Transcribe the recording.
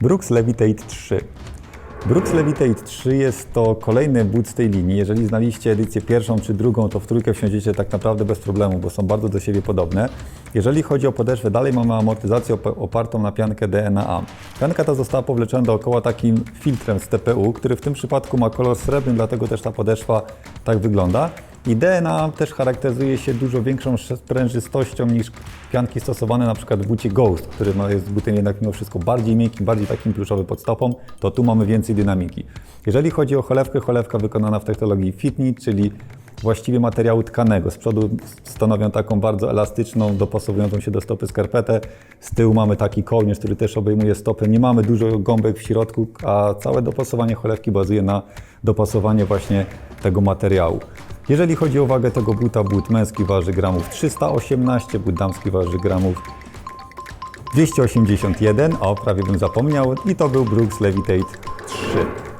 Brooks Levitate 3. Brooks Levitate 3 jest to kolejny but z tej linii. Jeżeli znaliście edycję pierwszą czy drugą, to w trójkę wsiądziecie tak naprawdę bez problemu, bo są bardzo do siebie podobne. Jeżeli chodzi o podeszwę, dalej mamy amortyzację op- opartą na piankę DNA. Pianka ta została powleczona dookoła takim filtrem z TPU, który w tym przypadku ma kolor srebrny, dlatego też ta podeszwa tak wygląda. I DNA też charakteryzuje się dużo większą sprężystością niż pianki stosowane na przykład w bucie Ghost, który ma- jest butem jednak mimo wszystko bardziej miękkim, bardziej takim pluszowy pod stopą, to tu mamy więcej dynamiki. Jeżeli chodzi o cholewkę, cholewka wykonana w technologii Fitnit, czyli właściwie materiału tkanego. Z przodu stanowią taką bardzo elastyczną, dopasowującą się do stopy skarpetę. Z tyłu mamy taki kołnierz, który też obejmuje stopę. Nie mamy dużo gąbek w środku, a całe dopasowanie cholewki bazuje na dopasowaniu właśnie tego materiału. Jeżeli chodzi o wagę tego buta, but męski waży gramów 318, but damski waży gramów 281, o prawie bym zapomniał, i to był Brooks Levitate 3.